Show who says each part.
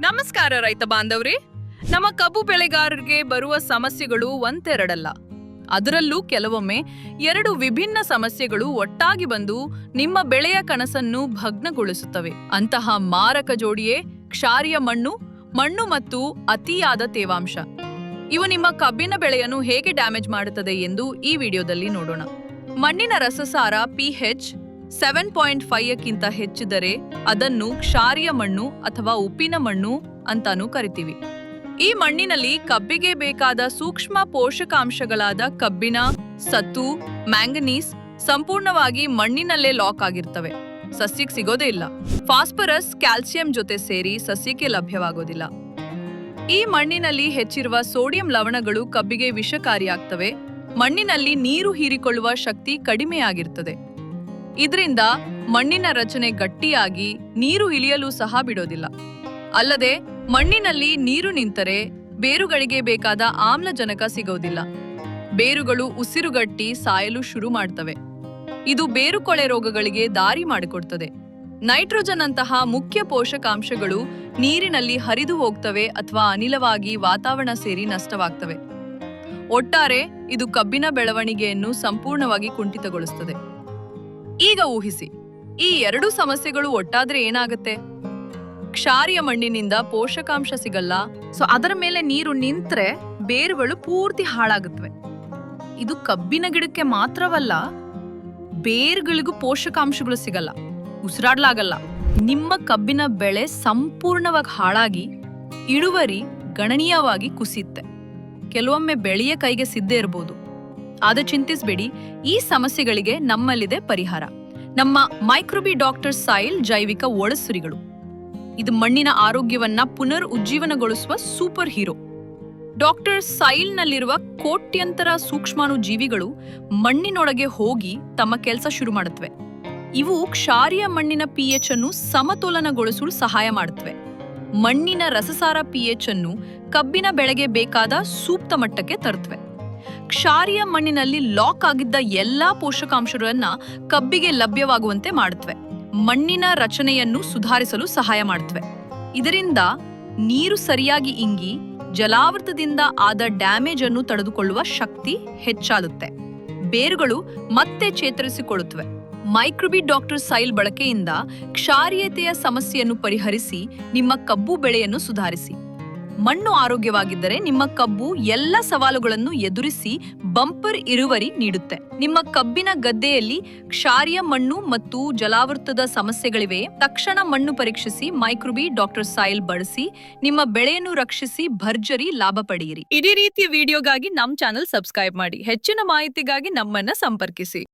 Speaker 1: ನಮಸ್ಕಾರ ರೈತ ಬಾಂಧವ್ರಿ. ನಮ್ಮ ಕಬ್ಬು ಬೆಳೆಗಾರರಿಗೆ ಬರುವ ಸಮಸ್ಯೆಗಳು ಒಂದೆರಡಲ್ಲ. ಅದರಲ್ಲೂ ಕೆಲವೊಮ್ಮೆ ಎರಡು ವಿಭಿನ್ನ ಸಮಸ್ಯೆಗಳು ಒಟ್ಟಾಗಿ ಬಂದು ನಿಮ್ಮ ಬೆಳೆಯ ಕನಸನ್ನು ಭಗ್ನಗೊಳಿಸುತ್ತವೆ. ಅಂತಹ ಮಾರಕ ಜೋಡಿಯೇ ಕ್ಷಾರಿಯ ಮಣ್ಣು ಮಣ್ಣು ಮತ್ತು ಅತಿಯಾದ ತೇವಾಂಶ. ಇವು ನಿಮ್ಮ ಕಬ್ಬಿನ ಬೆಳೆಯನ್ನು ಹೇಗೆ ಡ್ಯಾಮೇಜ್ ಮಾಡುತ್ತದೆ ಎಂದು ಈ ವಿಡಿಯೋದಲ್ಲಿ ನೋಡೋಣ. ಮಣ್ಣಿನ ರಸಸಾರ ಪಿಹೆಚ್ ಸೆವೆನ್ ಪಾಯಿಂಟ್ ಫೈವ್ಕ್ಕಿಂತ ಹೆಚ್ಚಿದರೆ ಅದನ್ನು ಕ್ಷಾರಿಯ ಮಣ್ಣು ಅಥವಾ ಉಪ್ಪಿನ ಮಣ್ಣು ಅಂತಾನೂ ಕರಿತೀವಿ. ಈ ಮಣ್ಣಿನಲ್ಲಿ ಕಬ್ಬಿಗೆ ಬೇಕಾದ ಸೂಕ್ಷ್ಮ ಪೋಷಕಾಂಶಗಳಾದ ಕಬ್ಬಿಣ, ಸತ್ತು, ಮ್ಯಾಂಗನೀಸ್ ಸಂಪೂರ್ಣವಾಗಿ ಮಣ್ಣಿನಲ್ಲೇ ಲಾಕ್ ಆಗಿರ್ತವೆ. ಸಸ್ಯಕ್ಕೆ ಸಿಗೋದೇ ಇಲ್ಲ. ಫಾಸ್ಫರಸ್ ಕ್ಯಾಲ್ಸಿಯಂ ಜೊತೆ ಸೇರಿ ಸಸ್ಯಕ್ಕೆ ಲಭ್ಯವಾಗೋದಿಲ್ಲ. ಈ ಮಣ್ಣಿನಲ್ಲಿ ಹೆಚ್ಚಿರುವ ಸೋಡಿಯಂ ಲವಣಗಳು ಕಬ್ಬಿಗೆ ವಿಷಕಾರಿಯಾಗ್ತವೆ. ಮಣ್ಣಿನಲ್ಲಿ ನೀರು ಹೀರಿಕೊಳ್ಳುವ ಶಕ್ತಿ ಕಡಿಮೆಯಾಗಿರ್ತದೆ. ಇದರಿಂದ ಮಣ್ಣಿನ ರಚನೆ ಗಟ್ಟಿಯಾಗಿ ನೀರು ಇಳಿಯಲು ಸಹ ಬಿಡೋದಿಲ್ಲ. ಅಲ್ಲದೆ ಮಣ್ಣಿನಲ್ಲಿ ನೀರು ನಿಂತರೆ ಬೇರುಗಳಿಗೆ ಬೇಕಾದ ಆಮ್ಲಜನಕ ಸಿಗೋದಿಲ್ಲ. ಬೇರುಗಳು ಉಸಿರುಗಟ್ಟಿ ಸಾಯಲು ಶುರು ಮಾಡ್ತವೆ. ಇದು ಬೇರುಕೊಳೆ ರೋಗಗಳಿಗೆ ದಾರಿ ಮಾಡಿಕೊಡ್ತದೆ. ನೈಟ್ರೋಜನ್ ಅಂತಹ ಮುಖ್ಯ ಪೋಷಕಾಂಶಗಳು ನೀರಿನಲ್ಲಿ ಹರಿದು ಹೋಗ್ತವೆ ಅಥವಾ ಅನಿಲವಾಗಿ ವಾತಾವರಣ ಸೇರಿ ನಷ್ಟವಾಗ್ತವೆ. ಒಟ್ಟಾರೆ ಇದು ಕಬ್ಬಿನ ಬೆಳವಣಿಗೆಯನ್ನು ಸಂಪೂರ್ಣವಾಗಿ ಕುಂಠಿತಗೊಳಿಸುತ್ತದೆ ಈಗ ಊಹಿಸಿ, ಈ ಎರಡು ಸಮಸ್ಯೆಗಳು ಒಟ್ಟಾದ್ರೆ ಏನಾಗುತ್ತೆ? ಕ್ಷಾರಿಯ ಮಣ್ಣಿನಿಂದ ಪೋಷಕಾಂಶ ಸಿಗಲ್ಲ. ಸೊ ಅದರ ಮೇಲೆ ನೀರು ನಿಂತ್ರೆ ಬೇರುಗಳು ಪೂರ್ತಿ ಹಾಳಾಗುತ್ತವೆ. ಇದು ಕಬ್ಬಿನ ಗಿಡಕ್ಕೆ ಮಾತ್ರವಲ್ಲ, ಬೇರುಗಳಿಗೂ ಪೋಷಕಾಂಶಗಳು ಸಿಗಲ್ಲ, ಉಸಿರಾಡ್ಲಾಗಲ್ಲ. ನಿಮ್ಮ ಕಬ್ಬಿನ ಬೆಳೆ ಸಂಪೂರ್ಣವಾಗಿ ಹಾಳಾಗಿ ಇಳುವರಿ ಗಣನೀಯವಾಗಿ ಕುಸಿಯುತ್ತೆ. ಕೆಲವೊಮ್ಮೆ ಬೆಳೆಯ ಕೈಗೆ ಸಿದ್ದೇ ಇರಬಹುದು ಆದ್ರೆ ಚಿಂತಿಸಬೇಡಿ, ಈ ಸಮಸ್ಯೆಗಳಿಗೆ ನಮ್ಮಲ್ಲಿದೆ ಪರಿಹಾರ. ನಮ್ಮ ಮೈಕ್ರೋಬಿ ಡಾಕ್ಟರ್ ಸಾಯಿಲ್ ಜೈವಿಕ ಒಳಸುರಿಗಳು. ಇದು ಮಣ್ಣಿನ ಆರೋಗ್ಯವನ್ನ ಪುನರ್ ಉಜ್ಜೀವನಗೊಳಿಸುವ ಸೂಪರ್ ಹೀರೋ. ಡಾಕ್ಟರ್ ಸಾಯಿಲ್ನಲ್ಲಿರುವ ಕೋಟ್ಯಂತರ ಸೂಕ್ಷ್ಮಾಣು ಜೀವಿಗಳು ಮಣ್ಣಿನೊಳಗೆ ಹೋಗಿ ತಮ್ಮ ಕೆಲಸ ಶುರು ಮಾಡುತ್ತವೆ. ಇವು ಕ್ಷಾರಿಯ ಮಣ್ಣಿನ ಪಿಎಚ್ ಅನ್ನು ಸಮತೋಲನಗೊಳಿಸಲು ಸಹಾಯ ಮಾಡುತ್ತವೆ. ಮಣ್ಣಿನ ರಸಸಾರ ಪಿಎಚ್ ಅನ್ನು ಕಬ್ಬಿನ ಬೆಳೆಗೆ ಬೇಕಾದ ಸೂಕ್ತ ಮಟ್ಟಕ್ಕೆ ತರುತ್ತವೆ. ಕ್ಷಾರಿಯ ಮಣ್ಣಿನಲ್ಲಿ ಲಾಕ್ ಆಗಿದ್ದ ಎಲ್ಲಾ ಪೋಷಕಾಂಶಗಳನ್ನ ಕಬ್ಬಿಗೆ ಲಭ್ಯವಾಗುವಂತೆ ಮಾಡುತ್ತವೆ. ಮಣ್ಣಿನ ರಚನೆಯನ್ನು ಸುಧಾರಿಸಲು ಸಹಾಯ ಮಾಡುತ್ತವೆ. ಇದರಿಂದ ನೀರು ಸರಿಯಾಗಿ ಇಂಗಿ, ಜಲಾವೃತದಿಂದ ಆದ ಡ್ಯಾಮೇಜ್ ಅನ್ನು ತಡೆದುಕೊಳ್ಳುವ ಶಕ್ತಿ ಹೆಚ್ಚಾಗುತ್ತೆ. ಬೇರುಗಳು ಮತ್ತೆ ಚೇತರಿಸಿಕೊಳ್ಳುತ್ತವೆ. ಮೈಕ್ರೋಬಿ ಡಾಕ್ಟರ್ ಸೈಲ್ ಬಳಕೆಯಿಂದ ಕ್ಷಾರಿಯತೆಯ ಸಮಸ್ಯೆಯನ್ನು ಪರಿಹರಿಸಿ ನಿಮ್ಮ ಕಬ್ಬು ಬೆಳೆಯನ್ನು ಸುಧಾರಿಸಿ. ಮಣ್ಣು ಆರೋಗ್ಯವಾಗಿದ್ದರೆ ನಿಮ್ಮ ಕಬ್ಬು ಎಲ್ಲ ಸವಾಲುಗಳನ್ನು ಎದುರಿಸಿ ಬಂಪರ್ ಇಳುವರಿ ನೀಡುತ್ತೆ. ನಿಮ್ಮ ಕಬ್ಬಿನ ಗದ್ದೆಯಲ್ಲಿ ಕ್ಷಾರಿಯ ಮಣ್ಣು ಮತ್ತು ಜಲಾವೃತದ ಸಮಸ್ಯೆಗಳಿವೆ. ತಕ್ಷಣ ಮಣ್ಣು ಪರೀಕ್ಷಿಸಿ ಮೈಕ್ರೋಬಿ ಡಾಕ್ಟರ್ ಸಾಯಿಲ್ ಬಳಸಿ, ನಿಮ್ಮ ಬೆಳೆಯನ್ನು ರಕ್ಷಿಸಿ ಭರ್ಜರಿ ಲಾಭ ಪಡೆಯಿರಿ. ಇದೇ ರೀತಿಯ ವಿಡಿಯೋಗಾಗಿ ನಮ್ಮ ಚಾನೆಲ್ ಸಬ್ಸ್ಕ್ರೈಬ್ ಮಾಡಿ. ಹೆಚ್ಚಿನ ಮಾಹಿತಿಗಾಗಿ ನಮ್ಮನ್ನ ಸಂಪರ್ಕಿಸಿ.